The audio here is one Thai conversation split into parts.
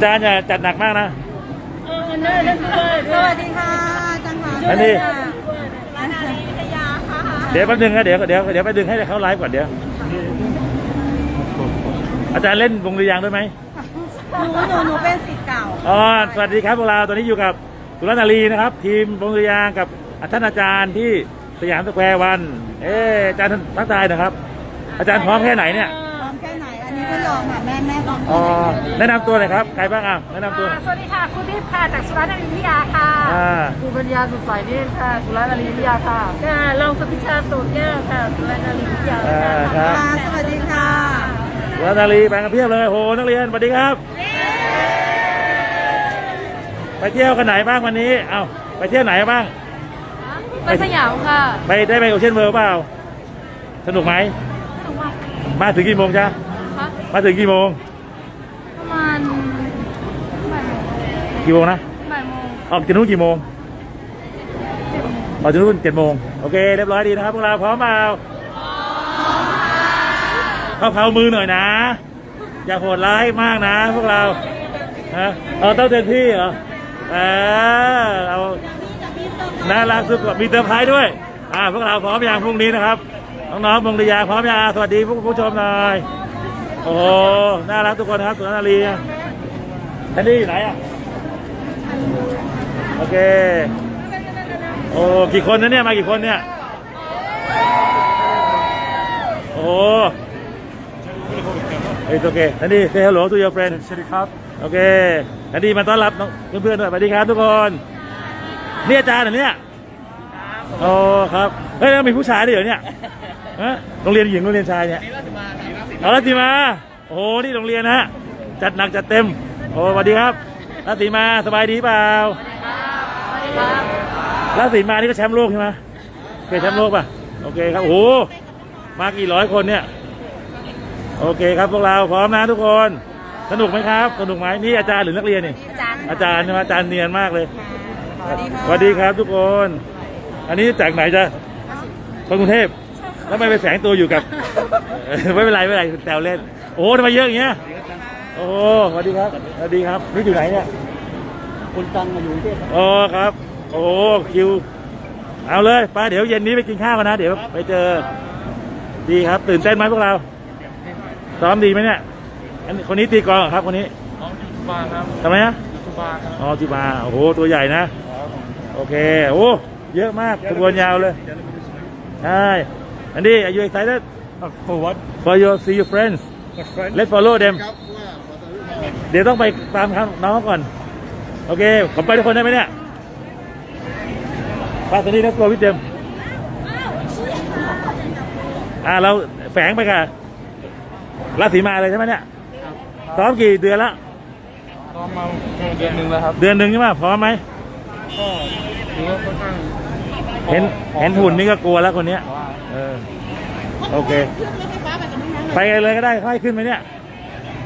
อาจารย์อย่าจัดหนักมากนะ สวัสดีค่ะจังหวะอันนี้ ร้านอาลีวิทยาค่ะเดี๋ยวแป๊บนึงนะเดี๋ยวเดี๋ยวเดี๋ยวไปดึงให้เขาไลฟ์ก่อนเดี๋ยว อาจารย์เล่นวงดุริยางค์ด้วยไหมหนูหนูหนูเป็นศิษย์เก่าอ๋อสวัสดีครับพวกเราตอนนี้อยู่กับสุรนารีนะครับ ทีมวงดุริยางค์กับท่านอาจารย์ที่สยามสแควร์วัน เอออาจารย์ทักทายนะครับ อาจารย์พร้อมแค่ไหนเนี่ยพร้อ มแค่ไหนอันนี้ก็ลองค่ะแม่แม่ลองอ๋อแนะนำตัวหน่อยครับ ใครบ้างอะแนะนำตัว สวัสดีค่ะคุณทิพย์ค่ะจากสุราษฎร์ธานีวิทยาค่ะอ่า ครูปัญญาสุดใสนี่ค่ะ สุราษฎร์ธานีวิทยาค่ะค่ะรองสุพิชาโสดแก้วค่ะ สุราษฎร์ธานีวิทยาอ่าครับค่ะสวัสดีค่ะสุรนารีไปกันเพียบเลยโหนักเรียนสวัสดีครับ ไปเที่ยวกันไหนบ้างวันนี้เอาไปเที่ยวไหนบ้าง ไปสยามค่ะ ไปได้ไปโอเชียนเวิร์เปล่า สนุกไหมมาถึงกี่โมงจ๊ะคะ มาถึงกี่โมง ประมาณบ่ายโมงกี่โมงนะ บ่ายโมงออกจากนู้นกี่โมง ออกจากนู้นเจ็ดโมงโอเค เรียบร้อยดีนะครับพวกเราพร้อมเปล่าเข้าเผามือหน่อยนะ อย่าโหดร้ายมากนะ พวกเราฮะเอาต้องเต็มที่เหรอเออเราน่ารักสุดมีเติมท้ายด้วย อ่าพวกเราพร้อมอย่างพรุ่งนี้นะครับน้องๆวงดยาพร้อมยังสวัสดีผู้ผู้ชมหน่อย โอ้โหน่ารักทุกคนนะครับสุนารีแคนดี้อยู่ไหนอะ โอเค โอ้กี่คนนะเนี่ย มากี่คนเนี่ย โอ้เฮ้ยโอเคนันดี say hello to your friend สวัสดีครับ โอเคนันดีมาต้อนรับน้องเพื่อนๆด้วยสวัสดีครับทุกคนนี่อาจารย์เหรอเนี่ยโอ้ครับ เฮ้ยแล้วมีผู้ชายด้วยเหรอเนี่ยฮะโรงเรียนหญิงโรงเรียนชายเนี่ย เอาลัติมา โอ้โหนี่โรงเรียนนะฮะ จัดหนักจัดเต็ม โอ้สวัสดีครับลัติมาสบายดีเปล่าราชสีมานี่ก็แชมป์โลกใช่ไหมเคยแชมป์โลกป่ะ โอเคครับ โอ้โห มากี่ร้อยคนเนี่ย โอเคครับพวกเราพร้อมนะทุกคน สนุกไหมครับ สนุกไหมนี่อาจารย์หรือนักเรียนนี่ อาจารย์ใช่ไหมอาจารย์เนียนมากเลย สวัสดีครับทุกคน อันนี้จากไหนจะคนกรุงเทพ แล้วไม่ไปแฝงตัวอยู่กับเออไม่เป็นไรไม่เป็นไรแซวเล่น โอ้โหทำไมเยอะอย่างเงี้ย โอ้โหสวัสดีครับสวัสดีครับนี่อยู่ไหนเนี่ยคุณตังมาอยู่กรุงเทพอ๋อครับ โอ้คิว เอาเลยไปเดี๋ยวเย็นนี้ไปกินข้าวกันนะ เดี๋ยวไปเจอ ดีครับ ตื่นเต้นไหมพวกเราซ้อมดีไหมเนี่ยอันนี้คนนี้ตีกลองเหรอครับคนนี้น้องยูบาครับทำไมนะยูบาครับอ๋อจีบาโอ้โหตัวใหญ่นะ โอเคโอ้เยอะมากขบวนยาวเลยใช่ อันนี้ are you excited for what for your see your friends my friend let's follow them เดี๋ยวต้องไปตามครับน้องก่อน โอเค ผมไปทุกคนได้ไหมเนี่ยป้าตอนนี้ let's go with them อ่าเราแฝงไปกับราศีมาเลยใช่ไหมเนี่ยซ้อมกี่เดือนละก็มาเดือนหนึ่งแล้วครับ เดือนหนึ่งใช่ไหมพร้อมไหมก็ถือว่าค่อนข้างเห็นเห็นหุ่นนี่ก็กลัวแล้วคนเนี้ยว่า เออ โอเค ไปกันเลยก็ได้ค่อยขึ้นไหมเนี่ย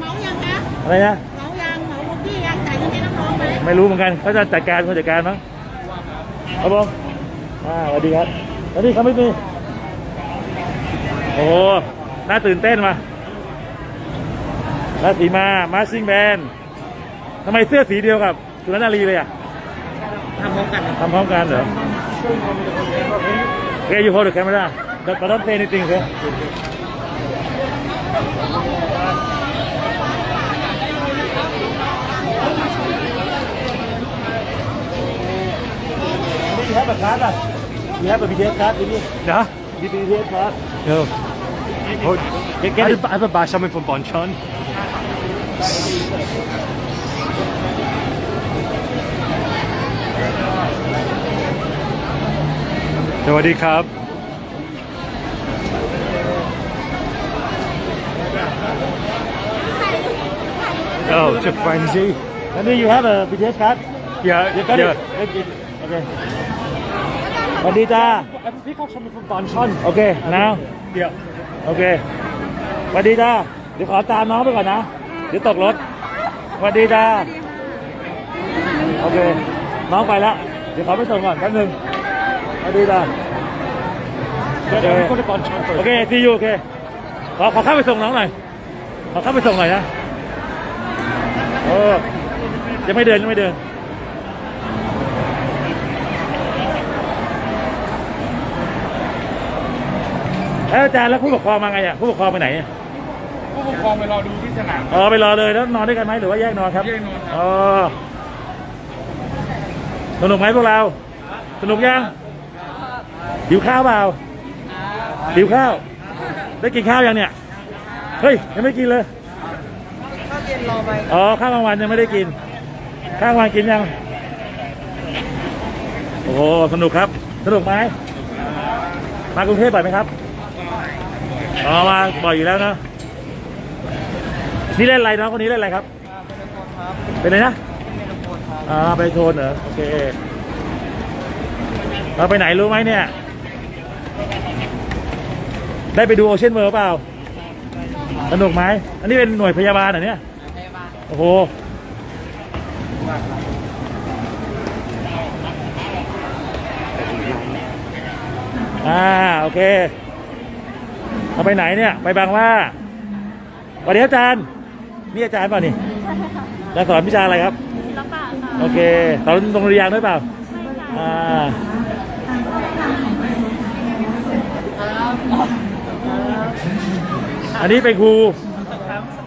เมายังคะอะไรนะ เมายังเมาลูกพี่ยังจ่ายเงินให้น้องๆไหมไม่รู้เหมือนกันเขาจะจัดการคนจัดการมั้งครับผมอ่าสวัสดีครับสวัสดีครับไม่มีโอ้โห น่าตื่นเต้นมาราศีมา มาซิงแบนทำไมเสื้อสีเดียวกับสุนันนารีเลยอะทำพร้อมกันทำพร้อมกันเหรอโอเคยู โฮดแคมเมราแต่ตอนนั้นเทนิติงเถอะนี่ have a card อะ you have a BTS card did you Yeah BTS card No oh, Get- I get had it. to- I had to buy something from Bonchon สวัสดีค Oh, it's a frenzy. and then you have a BTS card Yeah, you got yeah. it Let's get it. okay สวัสดีจ้า I pick up something from Bonchon. โอเค now Yeah. โอเคสวัสดีจ้าเดี๋ยวขอตามน้องไปก่อนนะ เดี๋ยวตกรถสวัสดีจ้าโอเค น้องไปแล้ว เดี๋ยวขอไปส่งก่อนแป๊บนึงสวัสดีจ้า But Okay. I'm going to Bonchon โอ first. เคซียูโอเค ขอขอเข้าไปส่งน้องหน่อย ขอเข้าไปส่งหน่อยนะ เออยังไม่เดินยังไม่เดิน แล้วอาจารย์แล้วผู้ปกครองมาไงอะผู้ปกครองไปไหนอะผู้ปกครองไปรอดูที่สนามอ๋อไปรอเลยแล้วนอนด้วยกันไหมหรือว่าแยกนอนครับแยกนอนครับอ๋อสนุกไหมพวกเรา สนุกยังหิวข้าวเปล่าหิวข้าว ได้กินข้าวยังเนี่ย เฮ้ยยังไม่กินเลย อ๋อข้าวกลางวันยังไม่ได้กิน ข้าวกลางวันกินยัง โอ้โหสนุกครับ สนุกไหมมากรุงเทพบ่อยไหมครับอ๋อมาบ่อยอยู่แล้วเนอะนี่เล่นอะไรน้องคนนี้เล่นอะไรครับ เป็นไงนะอ่าไปโทนเหรอโอเคเราไปไหนรู้ไหมเนี่ย ได้ไปดูโอเชียนเวิร์เปล่า สนุกไหม อันนี้เป็นหน่วยพยาบาลเหรอเนี่ย โอ้โหอ่าโอเคเราไปไหนเนี่ยไปบางว่าสวัสดีครับอาจารย์นี่อาจารย์เปล่านี่อาจารย์สอนวิชาอะไรครับศิลปะค่ะโอเคสอนโรงเรียนด้วยเปล่าอ่าอันนี้เป็นครู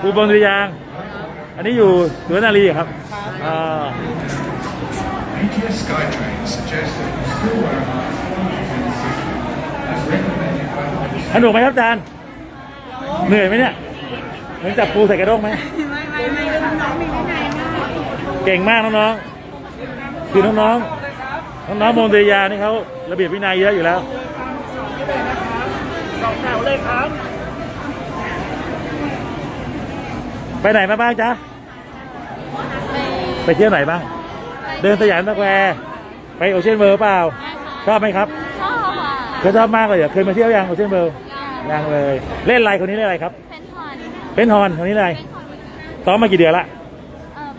ครูบนเรือยาง อันนี้อยู่สวนนารีครับอ่า ATS SkyTrain suggests that you still wear a mask as recommended by สนุกไหมครับอาจารย์เหนื่อยไหมเนี่ยเหมือนจับปูใส่กระด้งไหม ไม่ไม่ไม่น้องมีวินัยมากเก่งมากน้องๆ คือน้องๆ น้องๆโมเดยานี่เขาระเบียบวินัยเยอะอยู่แล้ว สองแถวเลยครับ ไปไหนมาบ้างจ๊ะ ไปเที่ยวไหนบ้าง เดินสยามสแควร์ไปโอเชียนเวิร์เปล่า ชอบไหมครับ ชอบค่ะเคยชอบมากเลยเหรอเคยมาเที่ยวยังโอเชียนเวิร์ยังเลย เล่นอะไรคนนี้เล่นอะไรครับ เป็นทอนเป็นฮอนคนนี้เล่นอะไรซ้อมมากี่เดือนละเอ่อ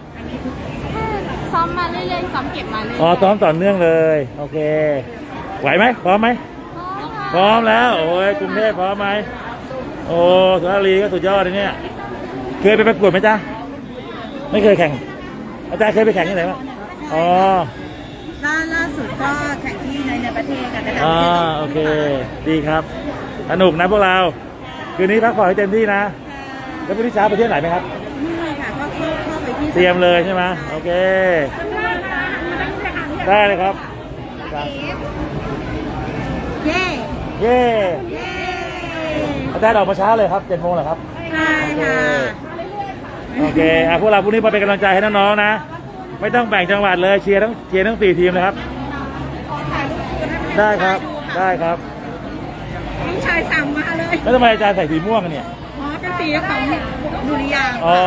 ซ้อมมาเรื่อยๆซ้อมเก็บมาเรื่อยๆอ๋อซ้อมต่อเนื่องเลย โอเค ไหวไหมพร้อมไหมพร้อมแล้ว โอ้ยกรุงเทพพร้อมไหมโอ้สุราษฎร์ธานีก็สุดยอดเลยเนี่ย เคยไปประกวดไหมจ๊ะ ไม่เคยแข่ง อาจารย์เคยไปแข่งที่ไหนบ้างอ๋อล่าล่าสุดก็แข่งที่ในในประเทศกันระดับอ่าประเทศโอเค ดีครับสนุกนะพวกเรา คืนนี้พักผ่อนให้เต็มที่นะ แล้วพรุ่งนี้เช้าไปเที่ยวไหนไหมครับ ไม่ค่ะก็เข้าเข้าไปที่เตรียมเลยใช่ไหมโอเค ได้เลยครับ เย้เย้เย้อาจารย์ออกมาเช้าเลยครับเจ็ดโมงเหรอครับ ใช่ค่ะ โอเคอะพวกเราพรุ่งนี้มาเป็นกำลังใจให้น้องๆนะ ไม่ต้องแบ่งจังหวัดเลยเชียร์ทั้งเชียร์ทั้งสี่ทีมเลยครับ ได้ครับได้ครับน้องชายสั่งมาเลยแล้วทำไมอาจารย์ใส่สีม่วงกันเนี่ยอ๋อเป็นสีของดุริยางค์อ๋อ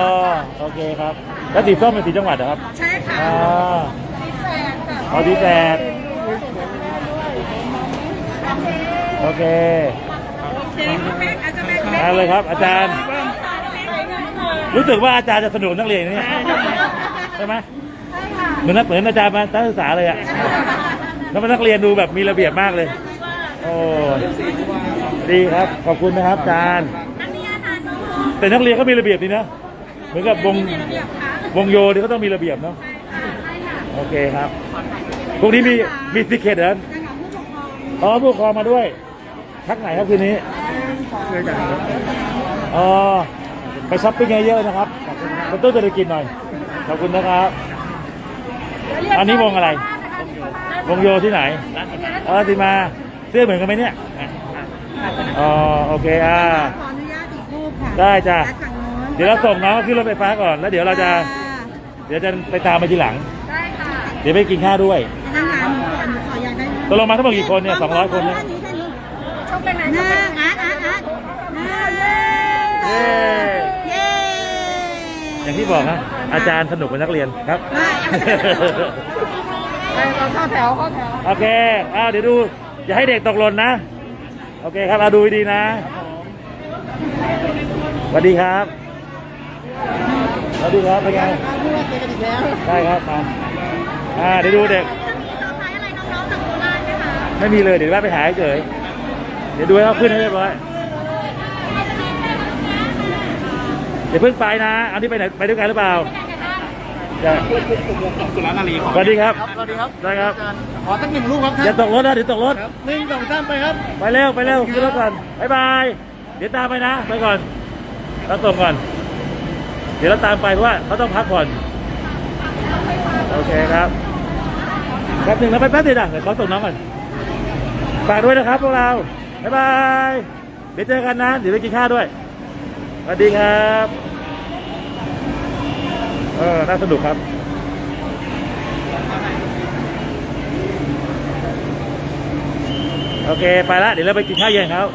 โอเคครับ แล้วสีส้มเป็นสีจังหวัดเหรอครับใช่ค่ะอ๋อสีแสดค่ะอ๋อสีแสดโอเคโอเคแม่อาจจะแม่ มาเลยครับ อาจารย์ รู้สึกว่าอาจารย์จะสนุกนักเรียนนะเนี่ยใช่ไหมเหมือนนักเหมือนอาจารย์มานักศึกษาเลยอะแล้วมันนักเรียนดูแบบมีระเบียบมากเลย โอ้ดีครับขอบคุณนะครับอาจารย์แต่นักเรียนก็มีระเบียบดีนะเหมือนกับวงวงโยนี่ก็ต้องมีระเบียบเนาะโอเคครับพวกนี้มีมีสิเคตเหรออ๋อผู้ปกครองมาด้วยทักไหนครับคืนนี้อ๋อ ไปช้อปปิ้งเยอะๆนะครับกระตุ้นเศรษฐกิจหน่อย ขอบคุณนะครับ อันนี้วงอะไร วงโยที่ไหนอ๋อที่มา เสื้อเหมือนกันไหมเนี่ย อ๋อ โอเค อ่า ขออนุญาตอีกรูปค่ะได้จ้ะด้านฝั่งโน้นเดี๋ยวเราส่งน้องขึ้นรถไฟฟ้าก่อน แล้วเดี๋ยวเราจะ เดี๋ยวจะไปตามมาทีหลัง ได้ค่ะเดี๋ยวไปกินข้าวด้วย อาหารหนูก่อนหนูขออยากได้ตกลงมาทั้งหมดกี่คนเนี่ย200คนเนี่ย ชมไปไหนหนึ่งอาร์ตอาร์ตอาร์ตหนึ่งเย้ เย้ อย่างที่บอกนะอาจารย์สนุกเป็นนักเรียนครับเราเข้าแถวเข้าแถว โอเคอ้าวเดี๋ยวดู อย่าให้เด็กตกหล่นนะ โอเคครับเอาดูดีนะสวัสดีครับสวัสดีครับ เป็นไงได้ครับมาอ่าเดี๋ยวดูเด็ก ไม่มีเลย เดี๋ยวว่าไปหาเฉยเดี๋ยวดูให้เขาขึ้นให้เรียบร้อย เดี๋ยวเพิ่งไปนะเอาที่ไปไหนไปด้วยกันหรือเปล่าโอเคได้สุรนารีขอสวัสดีครับ สวัสดีครับ ได้ครับ ขอสักหนึ่งรูปครับอย่าตกรถนะเดี๋ยวตกรถหนึ่งสองสามไปครับ ไปเร็วไปเร็วขึ้นรถก่อนบายบาย เดี๋ยวตามไปนะ ไปก่อนเราส่งก่อน เดี๋ยวเราตามไปเพราะว่าเขาต้องพักผ่อน โอเคครับแป๊บหนึ่งนะไปแป๊บเดียวนะเดี๋ยวเขาส่งน้องก่อนฝากด้วยนะครับพวกเราบายบาย เดี๋ยวเจอกันนะ เดี๋ยวไปกินข้าวด้วย สวัสดีครับ เออ น่าสนุกครับ โอเค ไปละ เดี๋ยวเราไปกินข้าวเย็นครับ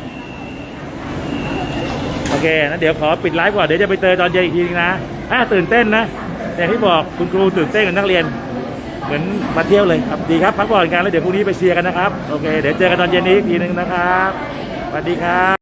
โอเคนะเดี๋ยวขอปิดไลฟ์ก่อน เดี๋ยวจะไปเจอตอนเย็นอีกทีนึงนะถ้าตื่นเต้นนะอย่างที่บอกคุณครูตื่นเต้นกับนักเรียน เหมือนมาเที่ยวเลยครับ ดีครับ พักผ่อนกันแล้วเดี๋ยวพรุ่งนี้ไปเชียร์กันนะครับ โอเค เดี๋ยวเจอกันตอนเย็นนี้อีกทีนึงนะครับ สวัสดีครับ